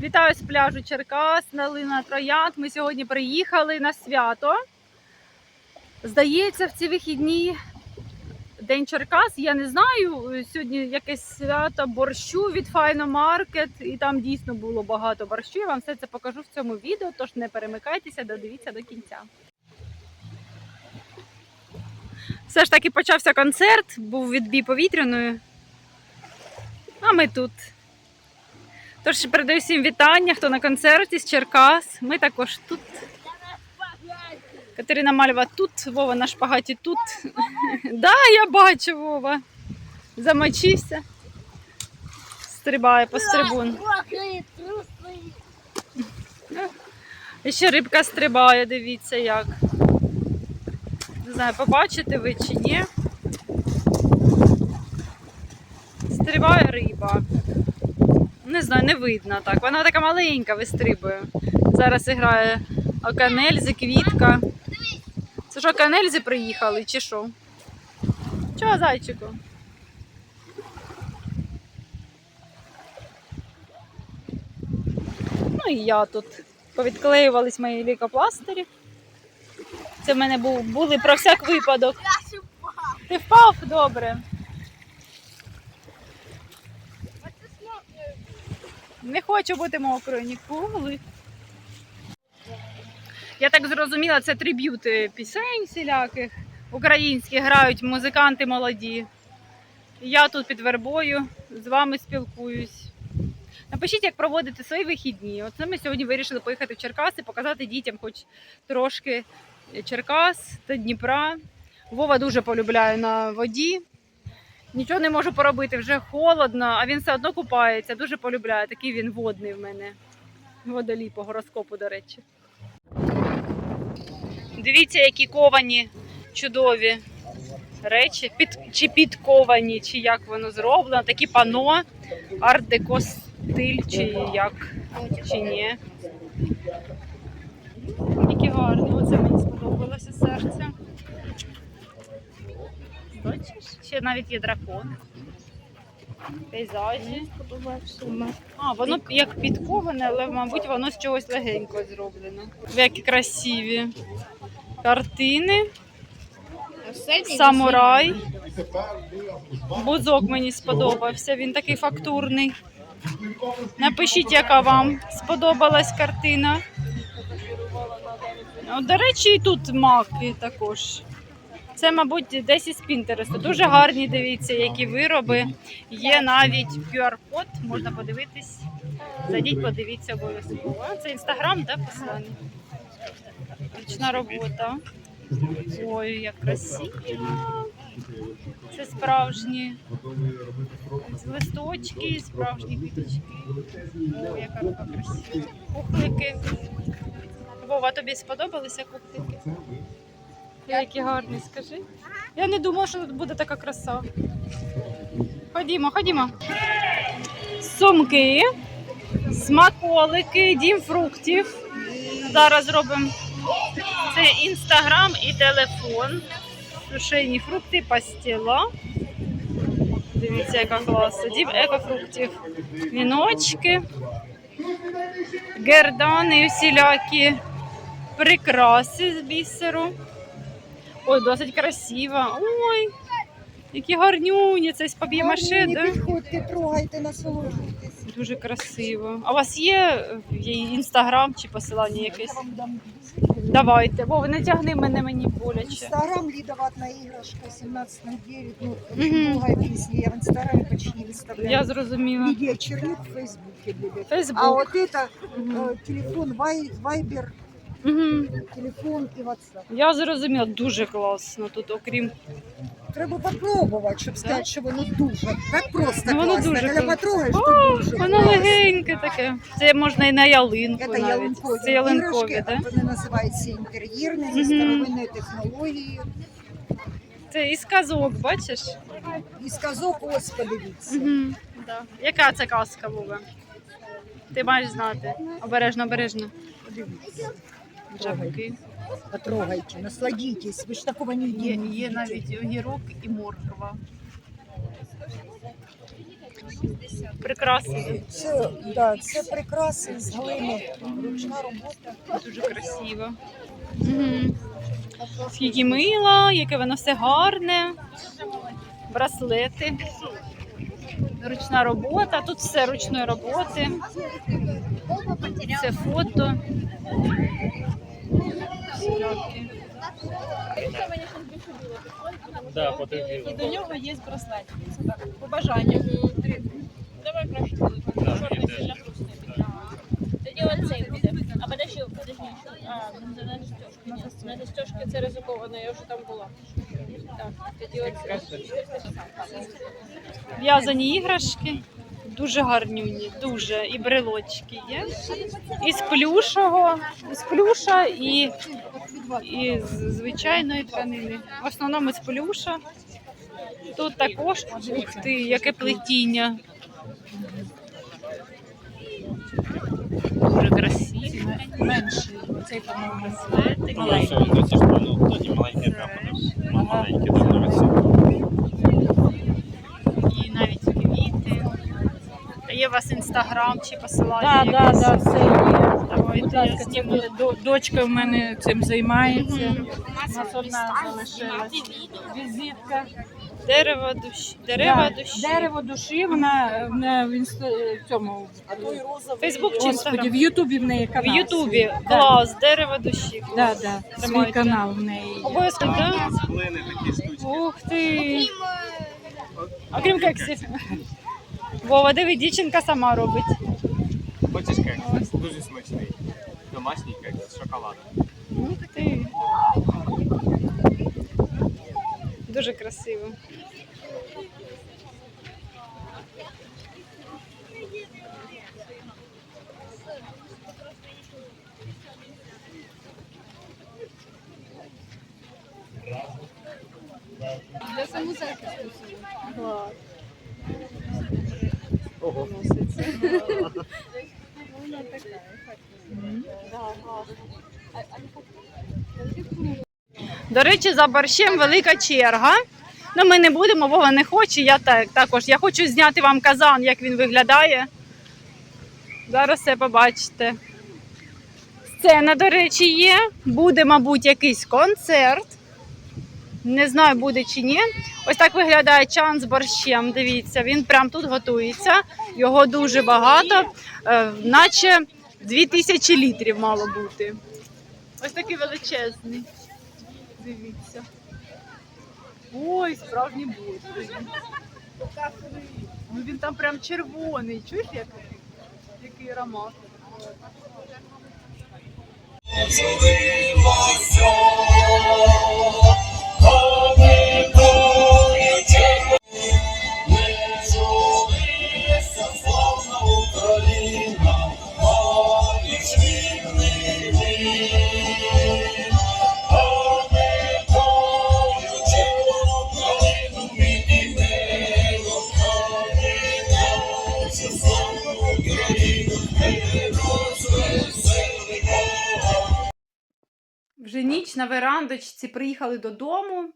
Вітаю з пляжу Черкас, Налина Троянд. Ми сьогодні приїхали на свято. Здається, в ці вихідні День Черкас. Я не знаю. Сьогодні якесь свято борщу від Файно Маркет, і там дійсно було багато борщу. Я вам все це покажу в цьому відео, тож не перемикайтеся, додивіться до кінця. Все ж таки почався концерт, був відбій повітряною. А ми тут. Тож передаю всім вітання, хто на концерті з Черкас. Ми також тут. Катерина Мальва тут, Вова на шпагаті тут. да, я бачу Вова. Замочився. Стрибає по стрибун. І ще рибка стрибає, дивіться як. Не знаю, побачите ви чи ні. Стрибає риба. Не знаю, не видно так. Вона така маленька вистрибує. Зараз грає Оканельзи, квітка. Це що, Оканельзи приїхали чи що? Чого, зайчику? Ну і я тут. Повідклеювались мої лікопластирі. Це в мене був, були про всяк випадок. Ти впав? Добре. Не хочу бути мокрою ніколи. Я так зрозуміла, це триб'юти пісень всіляких українських грають музиканти молоді. Я тут під вербою з вами спілкуюсь. Напишіть, як проводити свої вихідні. Оце ми сьогодні вирішили поїхати в Черкаси, показати дітям хоч трошки Черкас та Дніпра. Вова дуже полюбляє на воді. Нічого не можу поробити, вже холодно, а він все одно купається. Дуже полюбляє. Такий він водний в мене. Водолій по гороскопу, до речі. Дивіться, які ковані чудові речі. Під, чи підковані, чи як воно зроблено. Такі пано, арт-деко стиль, чи як, чи ні. Які гарні, оце мені сподобалося серце. Бачиш? Ще навіть є дракон. Пейзажі. А, воно як підковане, але, мабуть, воно з чогось легенького зроблено. Які красиві картини. Самурай. Бузок мені сподобався, він такий фактурний. Напишіть, яка вам сподобалась картина. До речі, і тут маки також. Це, мабуть, десь із Пінтересту. Дуже гарні, дивіться, які вироби. Є навіть QR-код, можна подивитись. Зайдіть, подивіться обов'язково. Це інстаграм, так, посланий? Ручна робота. Ой, як красиво. Це справжні листочки, справжні квіточки. Ой, яка красива. Кухлики. Вова, тобі сподобалися кухлики? Які гарні, скажи. Я не думала, що тут буде така краса. Ходімо, ходімо. Сумки, смаколики, дім фруктів. Зараз робимо це інстаграм і телефон. Сушені фрукти, пастіла. Дивіться, яка класа. Дім екофруктів. Віночки, гердани всілякі, прикраси з бісеру. Ой, досить красиво. Ой, які гарнюні. Це з пап'ємаше, Не да? підходьте, трогайте, насолоджуйтесь. Дуже красиво. А у вас є е, є інстаграм чи посилання якесь? Я вам дам Давайте, бо не тягни мене мені боляче. Инстаграм Лидоватная игрушка 1709. Ну, Мгм. очень долгая песня. Я в Инстаграме почти не выставляю. Я зрозуміла. Лидия Чернюк в Фейсбуке любит. Фейсбук. А вот это Мгм. э, телефон Вай, Вайбер, Мгм. телефон и WhatsApp. Я зрозуміла, дуже класно тут, окрім. Треба попробувати, щоб сказати, що воно дуже. Так просто Ну, воно класно. дуже Коли класно. потрогаєш, то дуже Воно класно. легеньке таке. Це можна і на ялинку Це навіть. ялинкові Це ялинкові, іграшки, так? вони називаються інтер'єрні, зі Мгм. старовинною технологією. Це із казок, бачиш? І сказок, ось подивіться. Угу. Да. Яка це казка Вова? Ти маєш знати. Обережно, обережно. Подивіться. Жабки. Потрогайте, насладітесь. Ви ж такого не Є, не є навіть огірок і морква. Прикраси. Це, да, це прикраси з глини, ручна робота. Дуже красиво. Угу. Скільки мила, яке воно все гарне. Браслети. Ручна робота. Тут все ручної роботи. Це фото. Да. І до нього є браслет. Це так, по бажанню. Давай краще хрустить. Тоді оцей буде. А подожди, подожди. А, це на застежки. На застежки це ризиковано, я вже там була. Так, тоді оцей. В'язані іграшки. Дуже гарнюні, дуже. І брелочки є. Із плюшого, із плюша і, і з звичайної тканини. В основному з плюша. Тут також, ух ти, яке плетіння. Дуже красиво. Менший. Оцей, по-моєму, Браслетик. Ну, все, ну, ці ж, ну, тоді маленькі прямо. ну, Маленькі, там навіть все. І навіть квіти. А є у вас інстаграм чи Так, посилання? так, так, все є. Будь ласка, до- дочка в мене цим займається. У нас одна залишилась. Візитка. Дерево душі. Дерева Да, душі. Дерево душі, вона, вона в інста... в цьому Фейсбук чи інстаграм? в Ютубі в неї В канал. Ютубі. свій. Да. Клас, дерево душі. Да, да, свій Тримайте. канал в неї. є. Обов'язково, так? Глини такі штучки. Ух ти. Окрім кексів. Вова, диви, дівчинка сама робить. Хочеш кекс? Дуже смачний. Домашній кекс з шоколадом. Ух ти. Дуже красиво. Клас. Ого. До речі, за борщем велика черга. Ну, ми не будемо, Вова не хоче, я так, також. Я хочу зняти вам казан, як він виглядає. Зараз все побачите. Сцена, до речі, є. Буде, мабуть, якийсь концерт. Не знаю, буде чи ні. Ось так виглядає чан з борщем. Дивіться, він прям тут готується. Його дуже багато, е, наче 2000 літрів мало бути. Ось такий величезний. Дивіться. Ой, справжній борщ. Ну він там прям червоний. Чуєш, як? який аромат? Ніч на верандочці приїхали додому.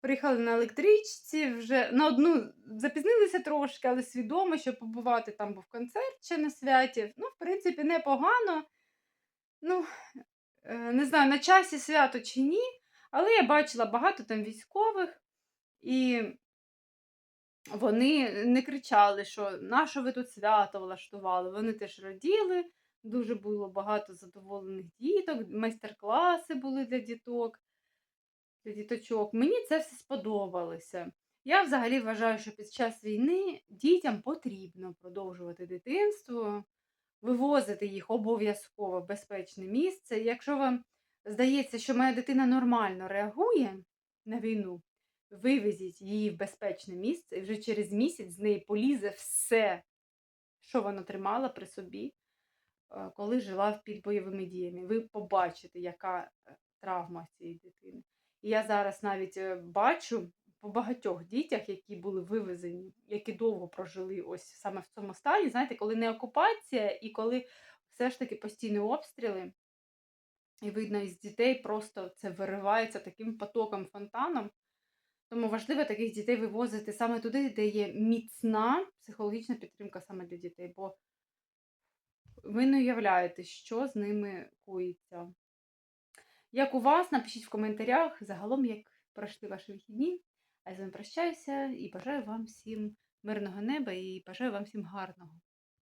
Приїхали на електричці, вже на одну запізнилися трошки, але свідомо, що побувати там був концерт ще на святі. Ну, в принципі, непогано. Ну, е, не знаю, на часі свято чи ні, але я бачила багато там військових, і вони не кричали, що на що ви тут свято влаштували. Вони теж раділи, дуже було багато задоволених діток, майстер-класи були для діток, для діточок. Мені це все сподобалося. Я взагалі вважаю, що під час війни дітям потрібно продовжувати дитинство, вивозити їх обов'язково в безпечне місце. Якщо вам здається, що моя дитина нормально реагує на війну, вивезіть її в безпечне місце, і вже через місяць з неї полізе все, що вона тримала при собі, коли жила під бойовими діями. Ви побачите, яка е, травма цієї дитини. І я зараз навіть е, бачу по багатьох дітях, які були вивезені, які довго прожили ось саме в цьому стані. Знаєте, коли не окупація і коли все ж таки постійні обстріли, і видно, із дітей просто це виривається таким потоком фонтаном. Тому важливо таких дітей вивозити саме туди, де є міцна психологічна підтримка саме для дітей, бо ви не уявляєте, що з ними коїться. Як у вас, напишіть в коментарях загалом, як пройшли ваші вихідні. А я з вами прощаюся і бажаю вам всім мирного неба і бажаю вам всім гарного.